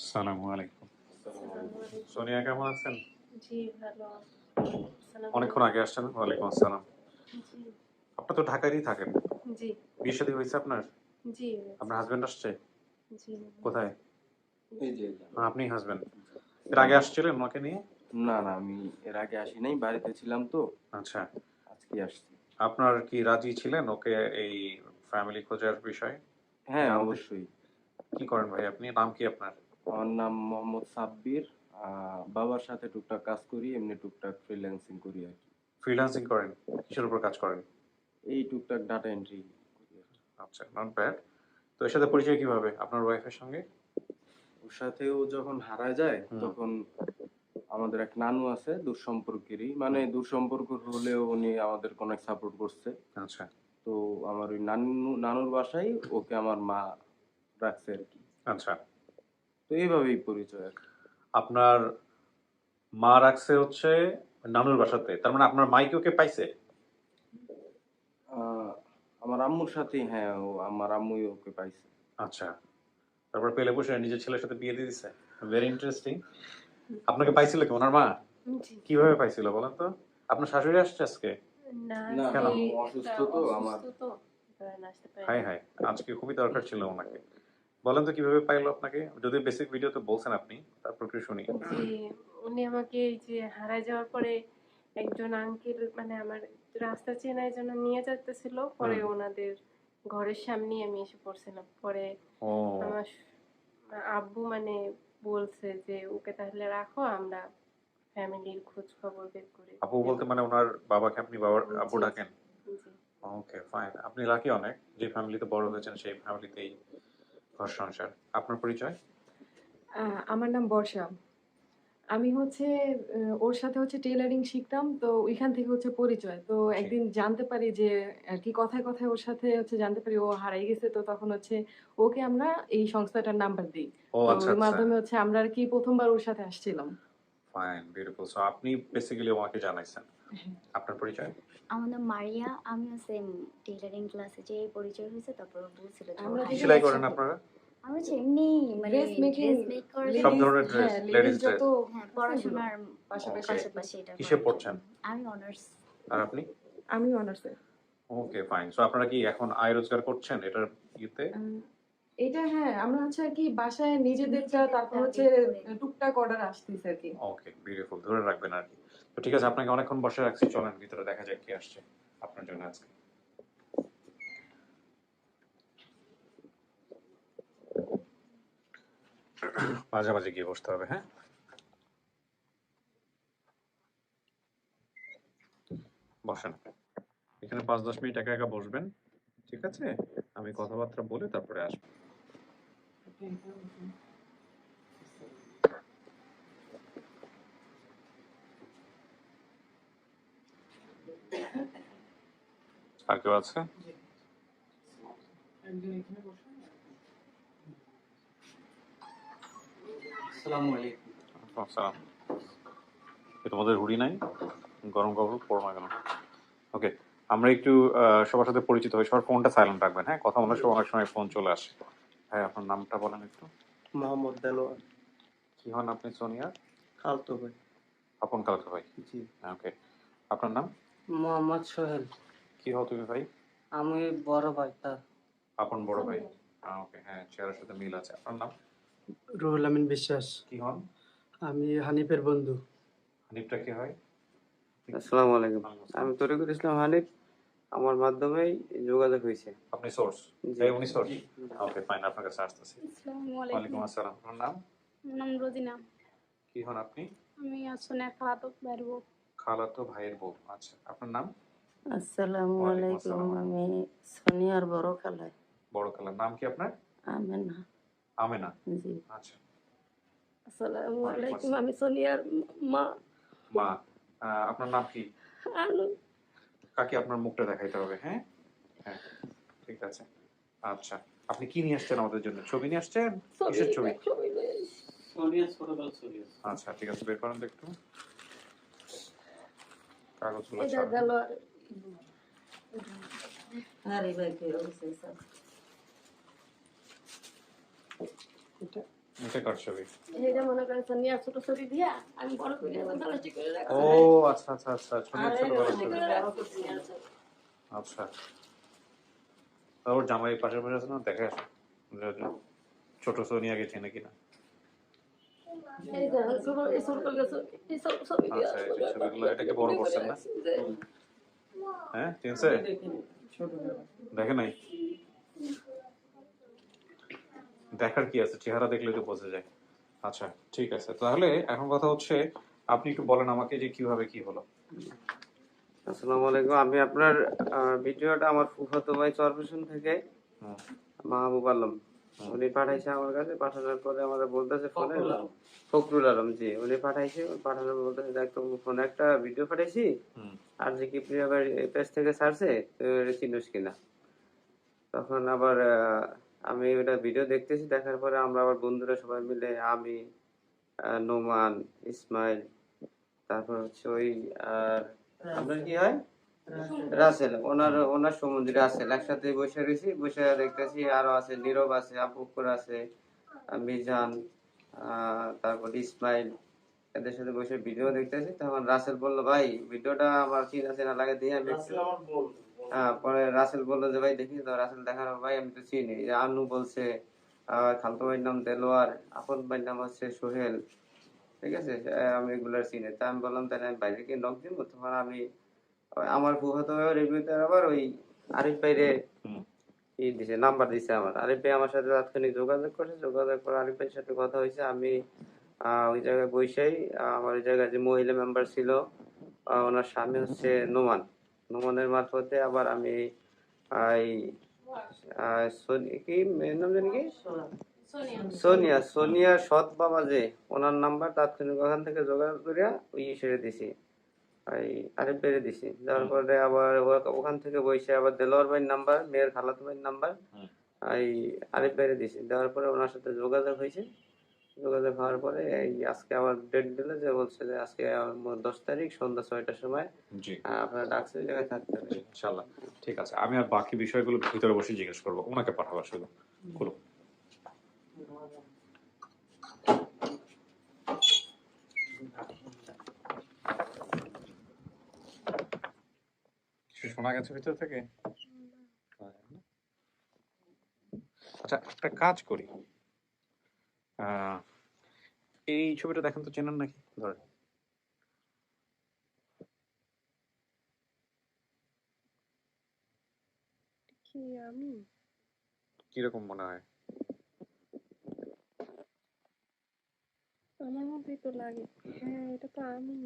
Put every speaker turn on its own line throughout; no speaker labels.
আসসালামু আলাইকুম। সোনিয়া কেমন আছেন?
জি ভালো। সালাম
অনেকক্ষণ আগে আসছেন ওয়ালাইকুম আসসালাম।
জি।
আপনার তো ঢাকায়ই থাকেন।
জি।
বিয়ে শাদী হয়েছে আপনার?
জি
আপনার হাজবেন্ড আসছে?
জি
কোথায়?
এই
আপনি হাজবেন্ড এর আগে আসছিলেন ওনাকে নিয়ে?
না না আমি এর আগে আসি নাই বাড়িতে ছিলাম তো।
আচ্ছা।
আজকে আসছি।
আপনার কি রাজি ছিলেন ওকে এই ফ্যামিলি খোঁজার বিষয়ে?
হ্যাঁ অবশ্যই।
কি করেন ভাই আপনি? নাম কি আপনার?
আমার নাম মোহাম্মদ সাব্বির বাবার সাথে টুকটাক কাজ করি এমনি টুকটাক ফ্রিল্যান্সিং করি আর কি।
ফ্রিল্যান্সিং করেন? কিসের উপর কাজ করেন?
এই টুকটাক ডাটা এন্ট্রি
আচ্ছা নট ব্যাড তো এর সাথে পরিচয় কীভাবে? আপনার ওয়াইফের সঙ্গে?
ওর সাথেও যখন হারা যায় তখন আমাদের এক নানু আছে দূরসম্পর্কেরই মানে দূরসম্পর্ক হলেও উনি আমাদের অনেক সাপোর্ট করছে।
আচ্ছা।
তো আমার ওই নানু নানুর বাসায় ওকে আমার মা রাখছে আর কি।
আচ্ছা।
তো এইভাবেই পরিচয় আর কি।
আপনার মা রাখছে হচ্ছে নানুর বাসাতে তার মানে আপনার মাইকে ওকে পাইছে?
আহ, আমার আম্মুর সাথেই হ্যাঁ ও আমার আম্মুই ওকে পাইছে।
আচ্ছা তারপর পেলে বসে নিজের ছেলের সাথে বিয়ে দিয়ে দিছে। ভেরি ইন্টারেস্টিং আপনাকে পাইছিল কি ওনার মা?
জি।
কীভাবে পাইছিল বলেন তো? আপনার শাশুড়ি আসছে আজকে?
না
না,
কেন?
অসুস্থ তো আমার।
অসুস্থ তো কারণ আসতে
হাই হাই আজকে খুবই দরকার ছিল ওনাকে। বলেন তো কীভাবে পাইলো আপনাকে? যদি বেসিক ভিডিওতে বলছেন আপনি তারপর একটু শুনি।
উনি আমাকে এই যে হারায় যাওয়ার পরে একজন আঙ্কেল মানে আমার রাস্তা চেনার জন্য নিয়ে যাইতেছিল। পরে ওনাদের ঘরের সামনেই আমি এসে পড়ছিলাম। পরে আমার আব্বু মানে বলছে যে ওকে তাহলে রাখো আমরা ফ্যামিলির খোঁজ খবর বের করি।
আপু বলতে মানে ওনার বাবাকে আপনি বাবার আব্বু ডাকেন? ওকে ফাইন আপনি লাকি অনেক। যে ফ্যামিলিতে বড় হয়েছেন সেই ফ্যামিলিতেই ঘর সংসার আপনার পরিচয়?
আমার নাম বর্ষা। আমি হচ্ছে ওর সাথে হচ্ছে টেলারিং শিখতাম তো ওইখান থেকে হচ্ছে পরিচয়। তো একদিন জানতে পারি যে আর কি কথায় কথায় ওর সাথে হচ্ছে জানতে পারি ও হারাই গেছে তো তখন হচ্ছে ওকে আমরা এই সংস্থাটার নাম্বার দিই।
ও আচ্ছা
ওর
আচ্ছা।
মাধ্যমে হচ্ছে আমরা আর কি প্রথমবার ওর সাথে আসছিলাম।
ফাইন বিউটিফুল সো আপনি বেসিক্যালি আমাকে জানাইছেন। আপনার পরিচয়?
আমার নাম মারিয়া আমিও সেম টেইলারিং ক্লাসে যে পরিচয় হয়েছে তারপর বলছিল যে
আমরা দুজন
সেলাই করেন আপনারা?
আমরা এমনি মানে ড্রেস মেক করে
সব ধরনের ladies
ladies
হ্যাঁ পড়াশোনার
পাশাপাশি।
এটা
কিসে পড়ছেন?
আমি অনার্স
আর আপনি?
আমি অনার্সে
ওকে ফাইন সো আপনারা কি এখন আয় রোজগার করছেন এটার ইয়েতে?
এটা হ্যাঁ আমরা হচ্ছে আর কি বাসায় নিজেদের নিজেদেরটা তারপর হচ্ছে টুকটাক অর্ডার আসতেছে আর কি।
ওকে বিউটিফুল ধরে রাখবেন আর কি। তো ঠিক আছে, আপনাকে অনেকক্ষণ বসে রাখছি, চলেন ভিতরে দেখা যাক কি আসছে আপনার জন্য আজকে। মাঝে মাঝে গিয়ে বসতে হবে হ্যাঁ? বসেন। এখানে পাঁচ দশ মিনিট একা একা বসবেন, ঠিক আছে? আমি কথাবার্তা বলে তারপরে আসব। আর কেউ আছে তোমাদের হুড়ি নাই? গরম কাপড় পরো না কেন? ওকে আমরা একটু সবার সাথে পরিচিত হই। সবার ফোনটা সাইলেন্ট রাখবেন হ্যাঁ? কথা বলার সময় অনেক সময় ফোন চলে আসে। হ্যাঁ আপনার নামটা বলেন একটু।
মোহাম্মদ দেলোয়ার।
কি হন আপনি সোনিয়া?
খালতো ভাই।
আপন কালকে ভাই?
জি।
ওকে। আপনার নাম?
মোহাম্মদ সোহেল।
কি হও তুমি ভাই?
আমি বড় ভাই তার
আপন বড় ভাই। ওকে হ্যাঁ চেহারার সাথে মিল আছে। আপনার নাম?
রুহুল আমিন বিশ্বাস।
কি হন?
আমি হানিফের বন্ধু।
হানিফটা কি হয়?
আসসালামু আলাইকুম। আমি তরিকুল ইসলাম হানিফ। আমার মাধ্যমেই যোগাযোগ হয়েছে।
আপনি সোর্স। এই উনি সোর্স ওকে ফাইন আপনার কাছে আসতেছি।
আসসালামু আলাইকুম।
ওয়ালাইকুম
আলাইকুম
আসসালাম। আপনার নাম?
নাম রোজিনা।
কি হন আপনি?
আমি আসলে খালাতো বেরবো
খালাতো ভাইয়ের বউ। আচ্ছা আপনার নাম?
আসসালামু আলাইকুম আমি সোনিয়ার বড় খালায়
বড় খালার নাম কি আপনার?
আমেনা।
আমেনা?
জি।
আচ্ছা।
আসসালামু আলাইকুম আমি সোনিয়ার মা।
মা আপনার নাম কি?
আনু
কাকে আপনার মুখটা দেখাইতে হবে হ্যাঁ? হ্যাঁ ঠিক আছে। আচ্ছা আপনি কি নিয়ে আসছেন আমাদের জন্য? ছবি নিয়ে আসছেন? কিসের ছবি। আচ্ছা ঠিক আছে বের করেন একটু। কাগজগুলো
আর
আরে ভাই কি অবস্থা স্যার
এটা
এটা কার ছবি
এই মনে করেন সোনিয়ার ছোট ছবি দিয়া আমি বড় করে বদলাটি করে রাখছি
ও আচ্ছা আচ্ছা আচ্ছা ছোট ছোট। আচ্ছা তারপর জামাই পাশে পাশে আছে না দেখে ছোট সোনিয়াকে চেনে কিনা
এই যে ছোট এই ছোট করে ছবি
আচ্ছা, ছবিগুলো, এটাকে বড় করছেন না? হ্যাঁ চিনছে দেখে নাই? দেখার কি আছে? চেহারা দেখলে তো বোঝা যায়। আচ্ছা ঠিক আছে। তাহলে এখন কথা হচ্ছে আপনি একটু বলেন আমাকে যে কীভাবে কি হলো।
আসসালামু আলাইকুম। আমি আপনার ভিডিওটা আমার ফুফাতো ভাই চরপেশন থেকে মাহবুব আলম। উনি পাঠাইছে আমার কাছে পাঠানোর পরে আমাদের বলতেছে ফোনে। ফখরুল আলম। জি। উনি পাঠাইছে পাঠানোর বলতেছে দেখ তো ফোনে একটা ভিডিও পাঠাইছি।
হুম।
আর যে কি প্রিয়া পেজ থেকে ছাড়ছে ওটা কিনা। তখন আবার আমি ওটা ভিডিও দেখতেছি, দেখার পরে আমরা আবার বন্ধুরা সবাই মিলে, আমি নোমান, ইসমাইল, তারপর হচ্ছে ওই, আর আপনার কি হয়? রাসেল, ওনার ওনার সম্বন্ধে রাসেল। একসাথে বসে রয়েছি, বসে দেখতেছি, আরও আছে নীরব আছে আপুকুর আছে মিজান তারপর ইসমাইল এদের সাথে বসে ভিডিও দেখতেছি। তখন রাসেল বলল ভাই ভিডিওটা আমার চিনা চেনা লাগে দিয়ে আমি হ্যাঁ পরে রাসেল বলল যে ভাই দেখি তো রাসেল দেখার পর, ভাই আমি তো চিনি। এই যে আনু বলছে খালতো ভাইয়ের নাম দেলোয়ার আপন ভাইয়ের নাম হচ্ছে সোহেল। ঠিক আছে? আমি এগুলার চিনি। তা আমি বললাম তাহলে আমি বাইরে কি নক দিব? তখন আমি আমার ফুফাতো ভাইয়ের রিভিউতে আবার ওই আরিফ ভাইরে। ই দিছে নাম্বার দিছে আমার। আরিফ ভাই আমার সাথে তাৎক্ষণিক যোগাযোগ করছে। যোগাযোগ করে আরিফ ভাইয়ের সাথে কথা হয়েছে। আমি ওই জায়গায় বসেই আমার ওই জায়গায় যে মহিলা মেম্বার ছিল ওনার স্বামী হচ্ছে নোমান। নোমানের মারফতে আবার আমি এই কি নাম জানি কি? সোনিয়া সোনিয়া সৎ বাবা যে ওনার নাম্বার তাৎক্ষণিক ওখান থেকে জোগাড় করিয়া ওই সেরে দিছি। ওই আরেক বেড়ে দিছি। যাওয়ার পরে আবার ওখান থেকে বসে আবার দেলোয়ার ভাইয়ের নাম্বার মেয়ের খালাতো ভাইয়ের নাম্বার। এই আরেক বেড়ে দিছি। দেওয়ার পরে ওনার সাথে যোগাযোগ হয়েছে। যোগাযোগ হওয়ার পরে এই আজকে আবার ডেট দিলে যে বলছে যে আজকে দশ তারিখ সন্ধ্যা ছয়টার সময় আপনার ডাকছে জায়গায় থাকতে হবে।
ইনশাল্লাহ ঠিক আছে আমি আর বাকি বিষয়গুলো ভিতরে বসে জিজ্ঞেস করব। ওনাকে পাঠাবো শুধু কিছু শোনা গেছে ভিতর থেকে? আচ্ছা একটা কাজ করি। এই ছবিটা দেখেন তো চেনেন নাকি? ধরেন।
কি আমি?
কীরকম মনে হয়?
আমার মতোই তো লাগে। হ্যাঁ এটা তো আমি।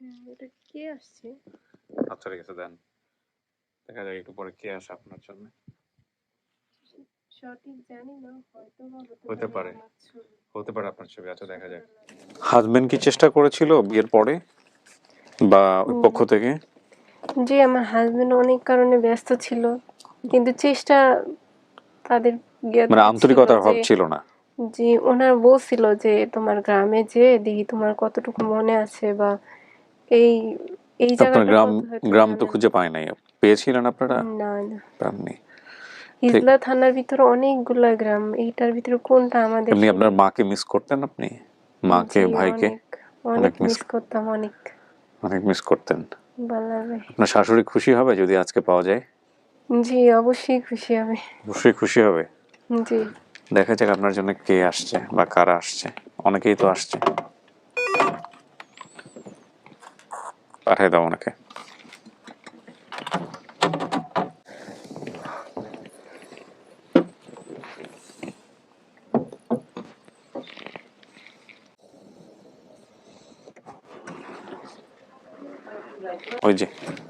হ্যাঁ এটা কে আসছে?
আচ্ছা ঠিক আছে দেন। দেখা যাক একটু পরে কে আসে আপনার জন্য।
সঠিক জানি না হয়তো
হতে পারে। হতে পারে আপনার ছবি আচ্ছা দেখা যাক। হাজবেন্ড কি চেষ্টা করেছিল বিয়ের পরে? বা ওই পক্ষ থেকে?
জি আমার হাজবেন্ড অনেক কারণে ব্যস্ত ছিল কিন্তু চেষ্টা তাদের
মানে আন্তরিকতার অভাব
যে-
ছিল না?
জি ওনার বলছিল যে তোমার গ্রামে যে দেখি তোমার কতটুকু মনে আছে বা এই এই
আপনার
জায়গাটা
গ্রাম গ্রাম তো খুঁজে পায় নাই। পেয়েছিলেন আপনারা?
না না।
পাননি।
হিজলা থানার ভিতরে অনেকগুলা গ্রাম এইটার ভিতরে কোনটা আমাদের
এমনি আপনার মাকে মিস করতেন আপনি? মাকে ভাইকে?
অনেক মিস করতাম অনেক।
অনেক মিস করতেন। আপনার শাশুড়ি খুশি হবে যদি আজকে পাওয়া যায়?
জি অবশ্যই খুশি হবে।
অবশ্যই খুশি হবে?
জি।
দেখা যাক আপনার জন্য কে আসছে বা কারা আসছে। অনেকেই তো আসছে। পাঠাই দাও ওনাকে। ওই যে কথা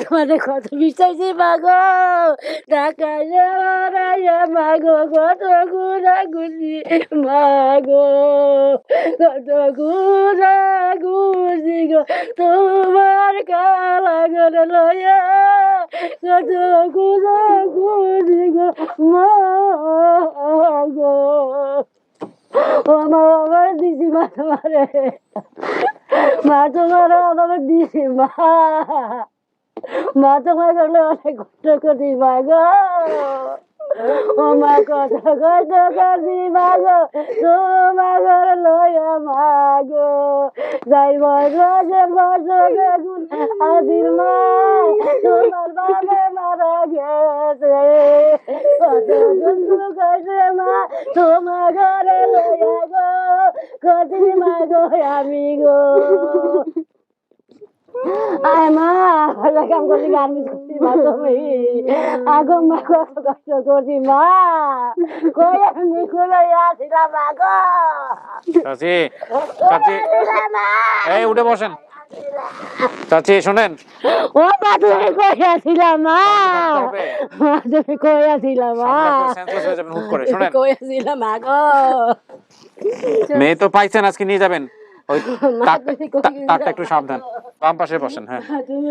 তোমাদের কত বিশ্বাসী মা গো? টাকা জমাইয়া মা গো, কত গুণা গুনি মা গো? কত গুণা গুনি গো? তোমার কালা গো লয়া কত গুণা গো মা ও মা, আমার দিদি মা তোমারে। মা তোমার দিদি মা। মা তোমার করলে অনেক কষ্ট করি মা গো। ও মা, কত কষ্ট করি মা গো। তোমার লয়া মা গো। যাই বছর বছর বেগুন আদির মা, তোমার বাবা মারা গেছে। কত দুঃখ করছে মা, তোমার ঘরে লয়া গো। কতি মা গো আমি গো। কষ্ট করছি মা। কই আমি খুলে আসিলাম মা গো
চাচি চাচি। এই উঠে বসেন। চাচি শোনেন।
ও মা। তুমি কই মা। তুমি কই মা কই মা গো
মেয়ে তো পাইছেন আজকে নিয়ে যাবেন। ওই একটু সাবধান। বাম পাশে বসেন হ্যাঁ।
তুমি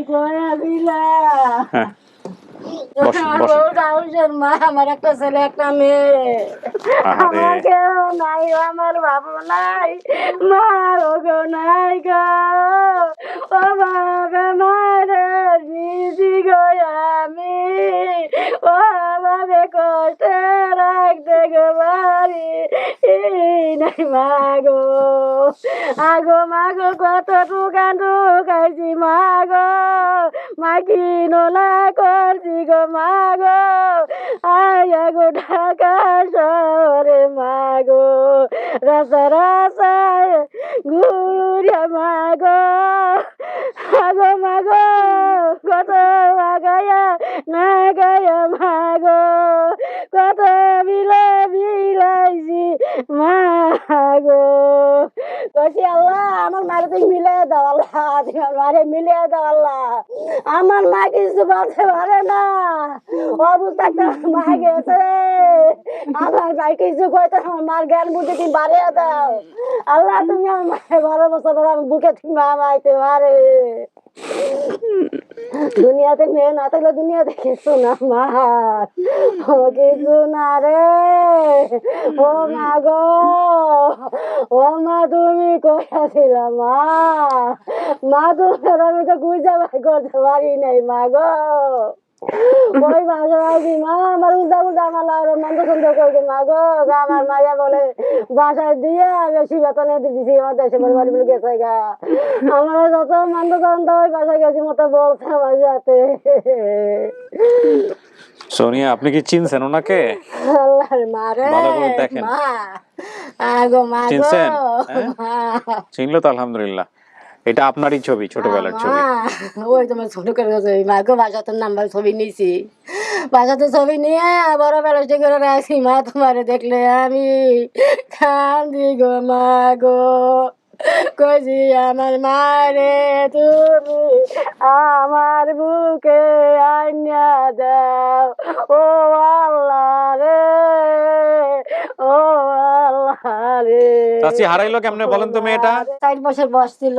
মা আমার একটা ছেলে একটা মেয়ে। আমার কেউ নাই আমার বাবা নাই মার কেউ নাই গো। ও বাবা মারে দিদি গো আমি। ও বাবা কষ্টে রাখতে গো বাড়ি নাই মা গো। আগো মাগো কত টুকান টুকাইছি মাগো মাগি নোলা করছি গো মাগো? আয়া গো ঢাকা শহরে মাগো। রাসা রাসায় ঘুরিয়া মাগো। আগো মাগো, কত আগায়া না গায়া মাগো কত বিলা বিলাইছি মাগো কইছি আল্লাহ আমার মারে তুমি মিলে দাও মারে আল্লাহ। আমার মা কিছু বলতে পারে না। অবস্থা মা গেছে আমার ভাই কিছু কইতে আমার মার জ্ঞান বুদ্ধি তুমি বাড়িয়ে দাও। আল্লাহ, তুমি আমার মায়ের ভালো বছর আমি বুকে মা মাইতে পারে। দুনিয়াতে মেয়ে না থাকলে দুনিয়াতে কিছু না মা। ও কিছু না রে। ও মা গো। ও মা, তুমি কোথাছিল মা? মা তোমার আমি তো গুজা বাই করতে পারি নাই মা গো ওই মাঝে মাঝে মা আমার উল্টা উল্টা আমার লাগে মন্দ সন্দ করছে মা গো গা আমার মাইয়া বলে বাসায় দিয়ে বেশি বেতনে দিছি আমার দেশে পরে বাড়ি বলে গেছে গা। আমার যত মন্দ ওই বাসায় গেছি মতো বলছে আমার সাথে।
সোনিয়া আপনি কি চিনছেন ওনাকে?
আল্লাহর মারে
দেখেন।
মা। আগো মা গো
চিনছেন? হ্যাঁ? চিনলো তো আলহামদুলিল্লাহ। এটা আপনারই ছবি, ছোটবেলার ছবি।
ওই তোমার ছোট করে ছবি মা গো বাসাতের নাম্বার ছবি নিয়েছি বাসাতে ছবি নিয়ে বড় বেলাসটি করে রাখছি, মা তোমার দেখলে আমি কান্দি গো, মা গো। কজি আমার মারে তুমি আমার বুকে আইনা দাও, ও আল্লাহ রে। ও আল্লাহ রে
চাচি হারাইলো কেমনে বলেন তো মেয়েটা?
চার বছর বয়স ছিল।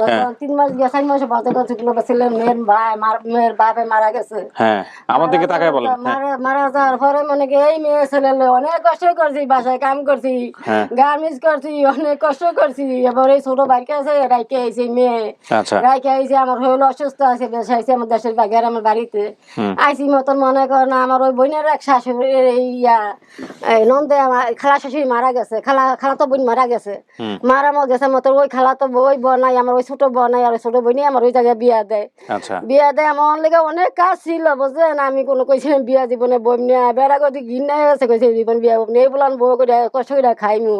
হ্যাঁ।
তিন মাস গিয়ে চার মাসে বাচ্চা কাছে ছিল মেয়ের ভাই মেয়ের বাপে মারা গেছে।
হ্যাঁ আমার দিকে তাকায় বলেন।
মারা মারা যাওয়ার পরে মনে কি এই মেয়ে ছেলে অনেক কষ্ট করছি বাসায় কাম করছি
হ্যাঁ।
গার্মেন্টস করছি অনেক কষ্ট করছি। এবার এই ছোট বাইকে আছে রাইকে আইছে মেয়ে।
আচ্ছা।
রাইকে আইছে আমার হইল অসুস্থ আছে বেশি আইছে আমার দেশের বাগের আমার বাড়িতে। আইসি মতন মনে কর না আমার ওই বোনের এক শাশুড়ি ইয়া এই নন্দে আমার খালা শাশুড়ি মারা গেছে খালা খালা তো বোন মারা গেছে। মারা মো গেছে মতো ওই খালা তো ওই বনাই আমার ওই ছোট বনাই আর ওই ছোট বোনই আমার ওই জায়গায় বিয়া দেয়।
আচ্ছা।
বিয়া দেয় আমার লেগে অনেক কাজ ছিল বুঝলেন আমি কোনো কইছিলাম বিয়া জীবনে বই নিয়ে বেড়া করে ঘিন নাই আছে কইছে জীবন বিয়া বই এই বলান বউ করে কষ্ট করে খাইমু।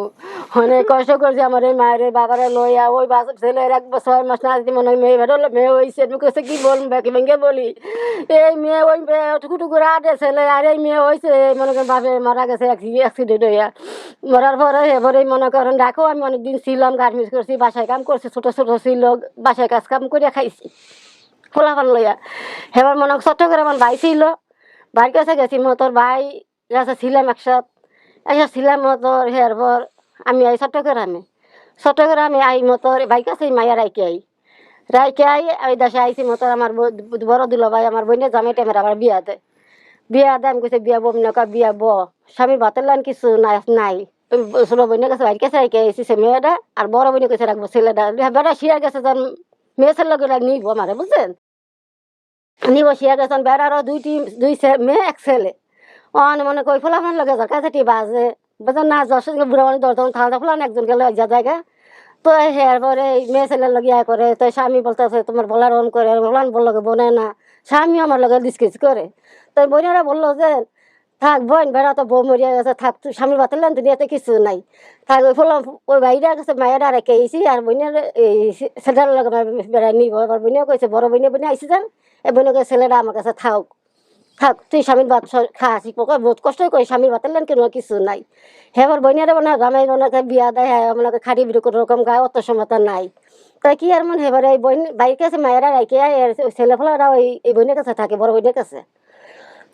অনেক কষ্ট করছি আমার এই মায়ের বাবারে লইয়া ওই বাস- ছেলের এক বছর ছয় মাস না মনে হয় মেয়ে বেরোলো মেয়ে হয়েছে আমি কাছে কি বলব ব্যাকে ভেঙে বলি? এই মেয়ে ওই মেয়ে টুকু টুকু আটে ছেলে আর এই মেয়ে হয়েছে মনে করেন বাপে মারা গেছে অ্যাক্সিডেন্ট হইয়া মরার পরে এবারে মনে করেন, দেখো, আমি অনেকদিন ছিলাম, গার্মেন্টস করছি, বাসায় কাম করছি, ছোটো ছোটো ছিল, বাসায় কাজ কাম করে খাইছি। খোলাফান লইয়া। এবার মনে চট্টগ্রাম আমার ভাই ছিল। বাড়ির কাছে গেছি মতোর ভাই কাছে ছিলাম একসাথ একসাথ ছিলাম মতোর পর আমি আই চট্টগ্রামে। চট্টগ্রামে আই মতোর ভাই কাছে মায়া রাইকে আই। রাইকে আই, ওই দেশে আইছি মতোর আমার বড় দিল ভাই, আমার বোনের জামাই টাইমের আমার বিয়া দে বিয়া দে আমি কইছে, বিয়া বম নকা বিয়া ব স্বামী বাতের লান কিছু নাই নাই। বোনের কাছে বাড়ির কাছে রাইকে আইছি সে মেয়েটা? আর বড় বোনের কাছে রাখব ছেলেটা। বেটা শিয়া গেছে যেন মেয়ে ছেলে লোকেরা নিব আমারে, বুঝছেন? নিব, শিয়া গেছেন বেড়ারও দুইটি দুই মেয়ে, এক ছেলে। অন মনে কই ফুলাফান লগে যার কাছে বাজে বুঝলেন না? যশ বুড়া মানে দশজন খাওয়া ফুলান একজন গেলে যা জায়গা। তো হের পরে মেয়ে ছেলের লগে ইয়া করে তো স্বামী বলতেছে, তোমার বলার অন করে বলান বলল বনে না। স্বামী আমার লগে ডিসকাস করে। তো বোনেরা বলল যে, থাক বোন, বেড়া তো বউ মরিয়া গেছে, থাক, তুই স্বামী বাতিলেন দুনিয়াতে কিছু নাই। থাক, ওই ফুলাম ওই বাইরা গেছে, মায়েরা রেখে আইসি আর বোনের এই ছেলের লগে বেড়াই নিব। এবার বোনেও কইছে, বড় বোনে বোনে আইসি যান এই বোনকে ছেলেরা আমার কাছে থাক থাক, তুই স্বামীর ভাত খাসি পোকা, বহুত কষ্টই করে, স্বামীর লেন কেন কিছু নাই? হ্যাঁ হেবার বইনারে মানে গামাই ওনাকে বিয়া দেয় হ্যাঁ ওনাকে খাড়ি বিড়ি কোনো রকম গায়ে, অত সমতা নাই। তাই কি আর মানে হেবার এই বইন বাইর কাছে মায়েরা আর ওই ছেলেফেলারা ওই, এই বইনের কাছে থাকে, বড় বইনের কাছে।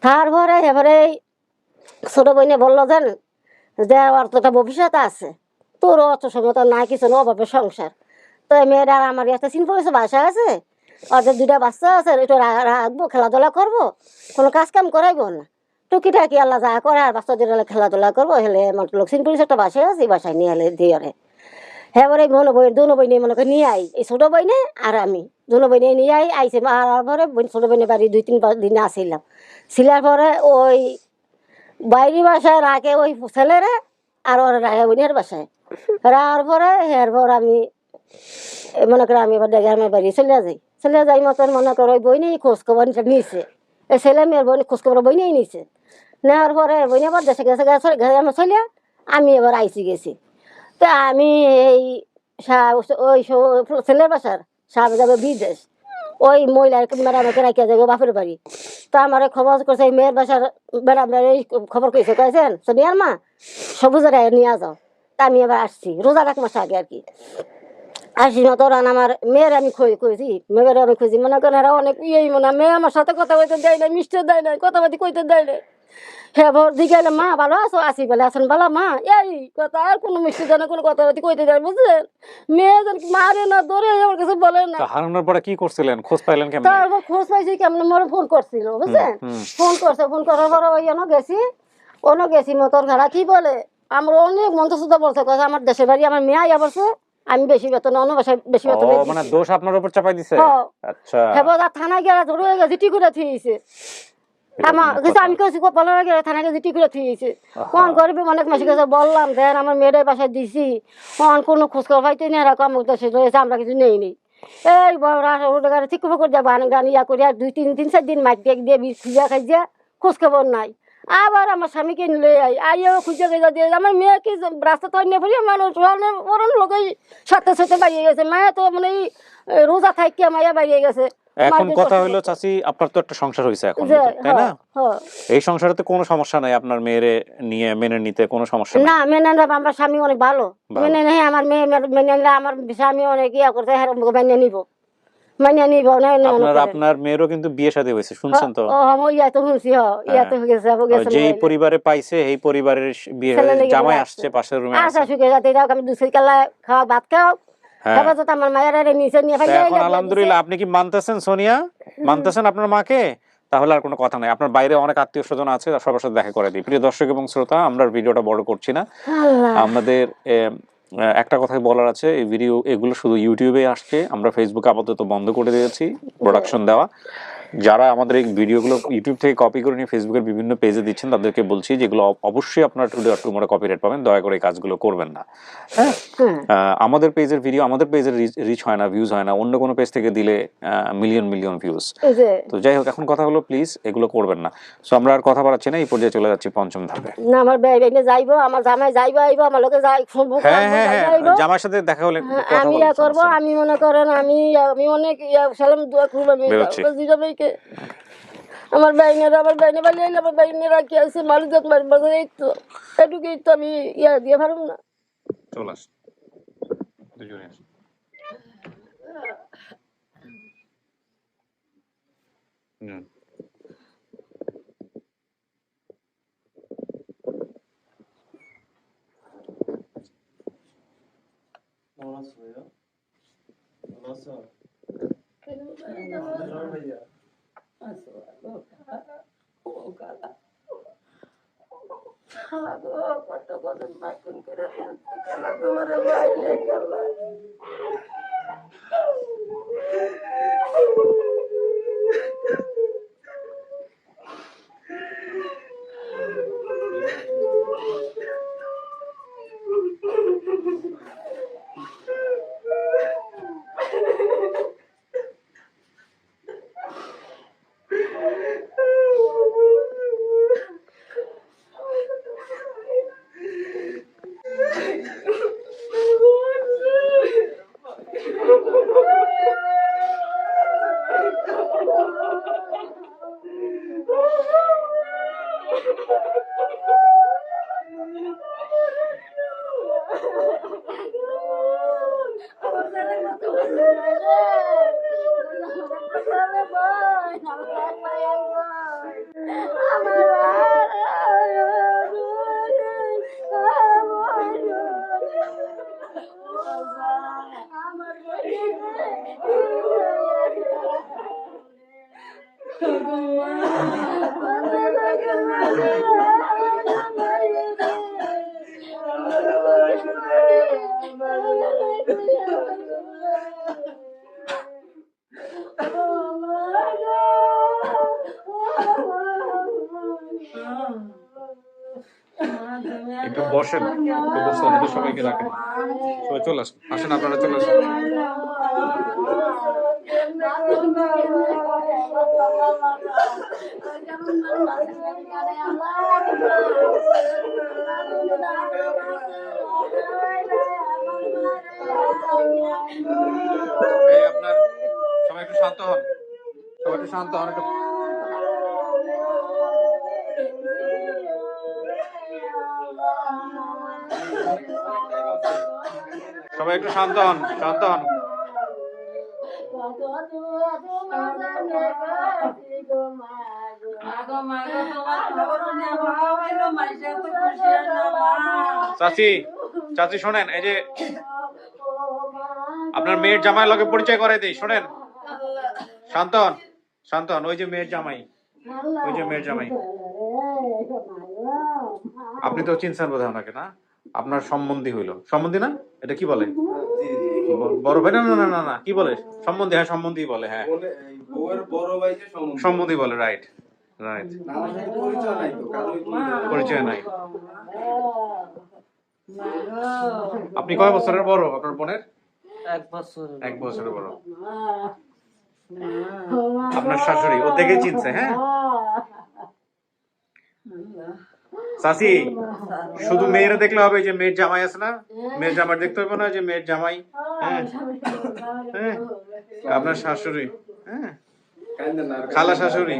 তারপরে এবারে ছোট বইনে বলল যেন, যে আর তোটা ভবিষ্যৎ আছে, তোর অত সমতা নাই, কিছু না, অভাবে সংসার। তো মেয়েরা আর আমার একটা চিন পড়েছে বাসা আছে ওদের দুটা বাচ্চা আছে, একটু রাখব, খেলাধুলা করব, কোনো কাজ কাম করাইবো না। টুকিটাকি আল্লাহ যা করে, আর বাচ্চাদের হলে খেলাধুলা করব, হেলে আমার লক্ষ্মীন পুলিশ একটা বাসায় আছে বাসায় নিয়ে এলে, দিয়ে হ্যাঁ বলে মনে বই দুনো বই নিয়ে মনে করে নিয়ে আই এই ছোটো বই নে আর আমি। দুনো বই নিয়ে আই আইসে আর পরে ছোটো বইনের বাড়ি দুই তিন দিন আসিলাম। ছিলার পরে ওই বাইরে বাসায় রাখে ওই ছেলেরা আর ওরা রাখে বোনের বাসায়। রাখার পরে হের পর আমি মনে করে আমি এবার দেখে আমার বাড়ি চলে যাই। চলে যাই মতন মনে করো ওই বই নিয়ে খোঁজ খবর নিয়েছে এই ছেলে মেয়ের বই খোঁজ খবর বই নিয়ে নিছে। নেওয়ার পরে বই নিয়ে আবার দেশে গেছে গেছে আমি চলে আমি এবার আইসি গেছি। তা আমি এই ওই ছেলের বাসার সাহেব যাবে বিদেশ। ওই মহিলার ম্যাডামকে রাখিয়া যাবে বাপের বাড়ি। তা আমার খবর করছে, এই মেয়ের বাসার ম্যাডাম এই খবর কইছে কয়েছেন সোনিয়ার মা সবুজের নিয়ে যাও। তা আমি এবার আসছি রোজার এক মাস আগে আর কি আসি না তোর আমার মেয়ের আমি খুঁজি খুঁজি মেয়ের আমি খুঁজি, মনে করেন অনেক ইয়েই মনে মেয়ে আমার সাথে কথা বলতে দেয় না মিষ্টি দেয় না কথা বলতে কইতে দেয় না হ্যাঁ দিকে এলে মা ভালো আছো? আসি বলে আসেন ভালো মা। এই কথা আর কোনো মিষ্টি দেয় না কোনো কথা বলতে কইতে না, বুঝলেন মেয়ে যেন মারে না ধরে আমার কাছে বলে না।
হারানোর পরে কি করছিলেন? খোঁজ পাইলেন কেমন?
তারপর খোঁজ পাইছি কেমন মোর ফোন করছিল বুঝলেন ফোন করছে ফোন করার পরে ওই জন্য গেছি অন্য গেছি মোটর ভাড়া কি বলে? আমরা অনেক মন্ত্রসুদ্ধ বলছে কথা আমার দেশের বাড়ি আমার মেয়ে আইয়া বলছে আমি বেশি বেতন অন্য বাসায় বেশি বেতন
মানে দোষ আপনার উপর চাপাই দিছে?
হ্যাঁ।
আচ্ছা।
হেবদা থানায় গেলে ধরে গেছে টিকুরে থুইছে। কিছু আমি। কেছি বলার আগে। কোন করবি অনেক মাসে গেছে বললাম দেন আমার বাসায় দিছি। কোন কোনো খোঁজ পাইতে নেই এরকম আমার রয়েছে আমরা কিছু নেই নেই এই বড় ঠিক করে দেবো গান ইয়া করে আর দুই তিন তিন চার দিন মাইক দিয়ে দিয়ে বিষ খুঁজা খাই যা খোঁজ নাই। আবার আমার স্বামীকে নিলে আই আইও খুঁজে গেছে দিয়ে আমার মেয়েকে রাস্তা তো নিয়ে ফেলি মানুষ ওরম লোকেই সাথে সাথে বাড়িয়ে গেছে। মায়া তো মানে রোজা থাকিয়া মায়া বাড়িয়ে গেছে।
এখন কথা হলো চাচি আপনার তো একটা সংসার হয়েছে এখন তাই না?
হ্যাঁ, হ্যাঁ।
এই সংসারে তো কোনো সমস্যা নাই আপনার মেয়েরে নিয়ে মেনে নিতে কোনো সমস্যা
না মেনে নেব আমার স্বামী অনেক ভালো। মেনে নেই আমার মেয়ে মেনে- নিলে আমার স্বামী অনেক ইয়া করতে হ্যাঁ মেনে নিব। মেনে নিব না না, না
আপনার আপনার মেয়েরও কিন্তু বিয়ে শাদী হয়েছে শুনছেন তো?
ও ও ইয়া তো শুনছি হ ইয়া তো
হ্যাঁ।
গেছে ও গেছে
যেই পরিবারে পাইছে এই পরিবারের বিয়ে জামাই আসছে। পাশের রুমে আছে
সুখে যাতে যাও আমি দুসরি কালা খাওয়া ভাত খাও।
হ্যাঁ।
আমার মায়ের আরে নিচে নিয়ে ফেলে
এখন আলহামদুলিল্লাহ আপনি কি মানতেছেন সোনিয়া? মানতেছেন আপনার মাকে? তাহলে আর কোনো কথা নাই। আপনার বাইরে অনেক আত্মীয় স্বজন আছে সবার সাথে দেখা করে দিই। প্রিয় দর্শক এবং শ্রোতা আমরা ভিডিওটা বড় করছি না। আমাদের একটা কথাই বলার আছে এই ভিডিও এগুলো শুধু ইউটিউবে আসছে। আমরা ফেসবুকে আপাতত বন্ধ করে দিয়েছি প্রোডাকশন দেওয়া।
যারা আমাদের এই ভিডিওগুলো ইউটিউব থেকে কপি করে নিয়ে ফেসবুকের বিভিন্ন পেজে দিচ্ছেন তাদেরকে বলছি যেগুলো অবশ্যই আপনারা টুডে অর টুমোরে কপিরাইট পাবেন। দয়া করে এই কাজগুলো করবেন না। হ্যাঁ? আমাদের পেজের ভিডিও আমাদের পেজের রিচ হয় না ভিউজ হয় না অন্য কোনো পেজ থেকে দিলে মিলিয়ন মিলিয়ন ভিউজ তো যাই হোক এখন কথা হলো প্লিজ এগুলো করবেন না। সো আমরা আর কথা বাড়াচ্ছি না এই পর্যায়ে চলে যাচ্ছি পঞ্চম ধাপে।
না আমার ব্যয় বেনে যাইবো আমার জামাই যাইবো আইবো আমার লোকে যাই শুনব
হ্যাঁ হ্যাঁ হ্যাঁ জামার সাথে দেখা হলে
আমি ইয়া করব আমি মনে করেন আমি আমি অনেক ইয়া সালাম দোয়া করব আমি
বেরোচ্ছি।
জিরাবাইকে আমার বাইনেরা আমার বাইনে বালি আইলে আমার বাইনেরা কি আছে মানুষ যত মার বাজার এই তো এটুকুই তো আমি ইয়া দিয়ে পারব না
চলে আস দুজনে আস হুম
কত কত বাকুন করে কালা তোমার বাইরে কালা
একটু বসেন সবাইকে রাখেন সবাই চলে আসেন। আসেন আপনারা, চলে আসেন। এই আপনার, সবাই একটু শান্ত হন। সবাই একটু শান্ত হন, একটু সবাই একটু শান্ত হন শান্ত হন। চাচি চাচি শোনেন, এই যে আপনার মেয়ের জামাই লগে পরিচয় করে দিই, শোনেন। শান্ত হন শান্ত হন, ওই যে মেয়ের জামাই, ওই যে মেয়ের জামাই। আপনি তো চিনছেন বোধ হয় না? আপনার সম্বন্ধী হইল। সম্বন্ধী না? এটা কি বলে? বড় ভাই না না না না কি বলে? সম্বন্ধী হ্যাঁ সম্বন্ধী বলে হ্যাঁ।
বলে এই বউয়ের বড় ভাই যে সম্বন্ধ।
বলে রাইট রাইট
পরিচয় নাই তো কারোই পরিচয় নাই।
পরিচয় নাই। আপনি কয় বছরের বড় আপনার বোনের?
এক বছর
এক বছরের বড়। আপনার শাশুড়ি ও দেখে চিনছে হ্যাঁ। চাচি শুধু মেয়েরা দেখলে হবে যে মেয়ের জামাই আছে না? মেয়ের জামাই দেখতে হবে না যে মেয়ের জামাই হ্যাঁ? হ্যাঁ? আপনার শাশুড়ি হ্যাঁ? খালা শাশুড়ি।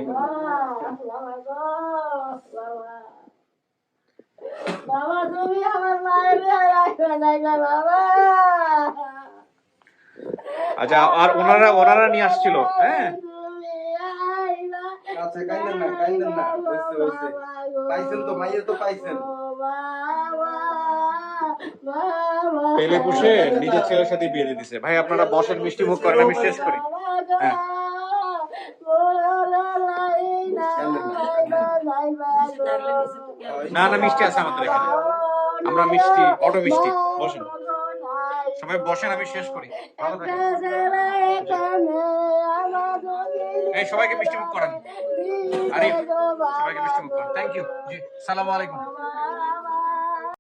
আচ্ছা আর ওনারা ওনারা নিয়ে আসছিল হ্যাঁ?
আচ্ছা কাইন্দেন না কাইন্দেন না। হইছে হইছে। পাইছেন তো মাইয়া তো পাইছেন।
পেলে পুষে নিজের ছেলের সাথে বিয়ে দিয়ে দিছে। ভাই আপনারা বসেন মিষ্টি মুখ করেন আমি শেষ করি। হ্যাঁ। না না মিষ্টি আছে আমাদের এখানে। আমরা মিষ্টি অটো মিষ্টি। বসেন। সবাই বসেন আমি শেষ করি। ভালো থাকেন। এই, সবাইকে মিষ্টি মুখ করান।
আরে,
সবাইকে মিষ্টি মুখ করান। থ্যাংক ইউ জি, সালাম আলাইকুম।